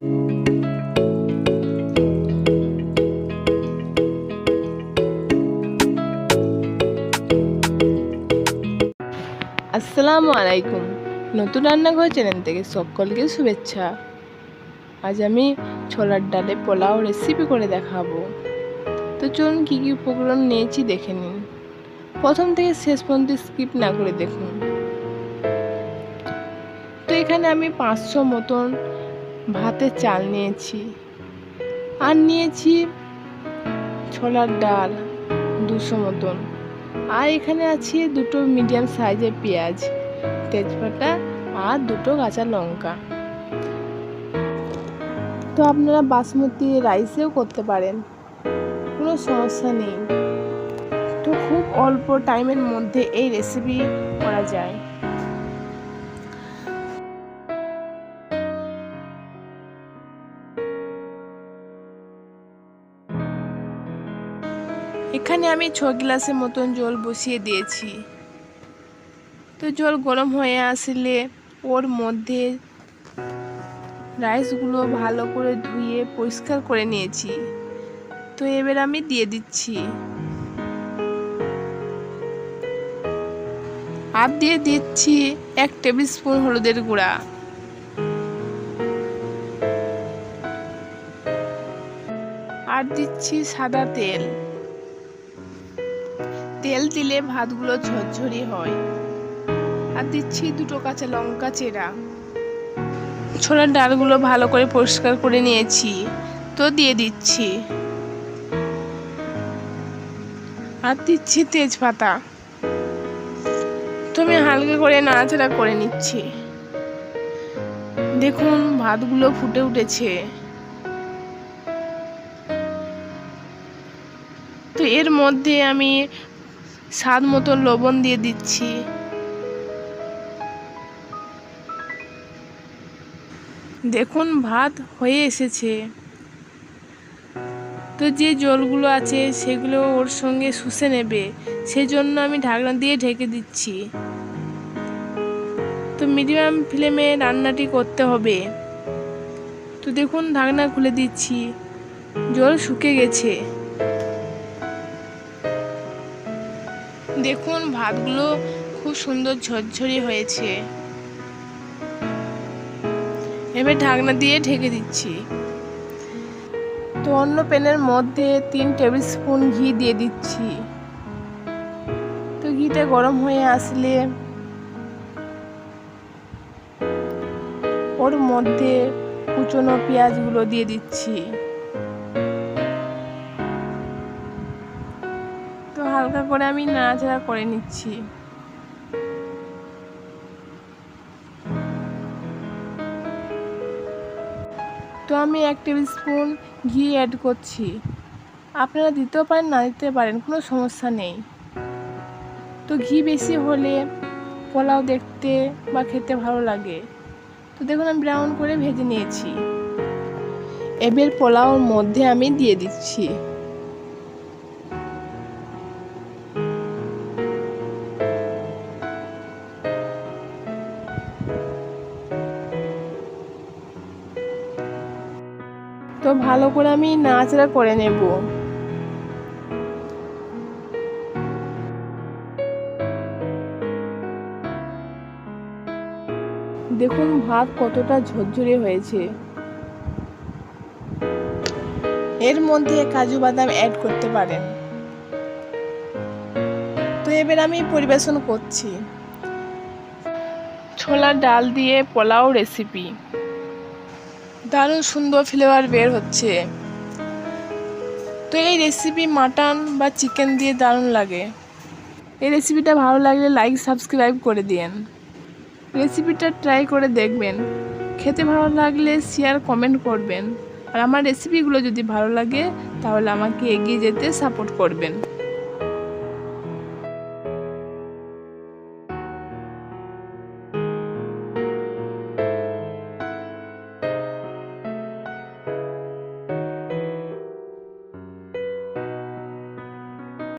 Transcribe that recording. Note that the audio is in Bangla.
আসসালামু আলাইকুম। নতুন রান্নাঘর চ্যানেল থেকে সকলকে শুভেচ্ছা। আজ আমি ছোলার ডালে পোলাও রেসিপি করে দেখাবো। তো চলুন কী কী উপকরণ নিয়েছি দেখে নিন। প্রথম থেকে শেষ পর্যন্ত স্কিপ না করে দেখুন। তো এখানে আমি পাঁচশো মতন ভাতের চাল নিয়েছি। আর নিয়েছি ছোলার ডাল, দুশো মতন। আর এখানে আছে দুটো মিডিয়াম সাইজের পেঁয়াজ, তেজপাতা আর দুটো কাঁচা লঙ্কা। তো আপনারা বাসমতি রাইসেও করতে পারেন, কোনো সমস্যা নেই। তো খুব অল্প টাইমের মধ্যে এই রেসিপি করা যায়। এখানে আমি ছ গ্লাসের মতন জল বসিয়ে দিয়েছি। তো জল গরম হয়ে আসলে ওর মধ্যে রাইসগুলো ভালো করে ধুয়ে পরিষ্কার করে নিয়েছি। তো এবার আমি দিয়ে দিচ্ছি। আর দিয়ে দিচ্ছি এক টেবিল স্পুন হলুদের গুঁড়া। আর দিচ্ছি সাদা তেল। তেল দিলে ভাতগুলো ঝরঝরি হয়। আর দিচ্ছি দুটো কাঁচা লঙ্কা চেরা। ছোলার ডালগুলো ভালো করে পরিষ্কার করে নিয়েছি, তো দিয়ে দিচ্ছি। আর দিচ্ছি তেজপাতা। তুমি হালকা করে নাড়াচাড়া করে নিচ্ছি। দেখুন, ভাতগুলো ফুটে উঠেছে। তো এর মধ্যে আমি স্বাদ মতো লবণ দিয়ে দিচ্ছি। দেখুন, ভাত হয়ে এসেছে। তো যে জলগুলো আছে, সেগুলো ওর সঙ্গে শুষে নেবে। সেজন্য আমি ঢাকনা দিয়ে ঢেকে দিচ্ছি। তো মিডিয়াম ফ্লেমে রান্নাটি করতে হবে। তো দেখুন, ঢাকনা খুলে দিচ্ছি। জল শুকে গেছে। দেখুন, ভাতগুলো খুব সুন্দর ঝরঝরি হয়েছে। এবার ঢাকনা দিয়ে ঢেকে দিচ্ছি। তো অন্য প্যানের মধ্যে তিন টেবিল স্পুন ঘি দিয়ে দিচ্ছি। তো ঘিটা গরম হয়ে আসলে ওর মধ্যে কুচনো পেঁয়াজগুলো দিয়ে দিচ্ছি। হালকা করে আমি নাড়াচাড়া করে নিচ্ছি। তো আমি এক টেবিল স্পুন ঘি অ্যাড করছি। আপনারা দিতেও পারেন, না দিতে পারেন, কোনো সমস্যা নেই। তো ঘি বেশি হলে পোলাও দেখতে বা খেতে ভালো লাগে। তো দেখুন, আমি ব্রাউন করে ভেজে নিয়েছি। এবার পোলাওর মধ্যে আমি দিয়ে দিচ্ছি। ভালো করে আমি নাচড়া করে নেব। দেখুন ভাত কতটা ঝরঝরে হয়েছে। এর মধ্যে কাজু বাদাম অ্যাড করতে পারেন। তো এবার আমি পরিবেশন করছি। ছোলার ডাল দিয়ে পোলাও রেসিপি দারুণ সুন্দর ফ্লেভার বের হচ্ছে। তো এই রেসিপি মাটন বা চিকেন দিয়ে দারুণ লাগে। এই রেসিপিটা ভালো লাগলে লাইক সাবস্ক্রাইব করে দিন রেসিপিটা ট্রাই করে দেখবেন। খেতে ভালো লাগলে শেয়ার কমেন্ট করবেন। আর আমার রেসিপিগুলো যদি ভালো লাগে, তাহলে আমাকে এগিয়ে যেতে সাপোর্ট করবেন।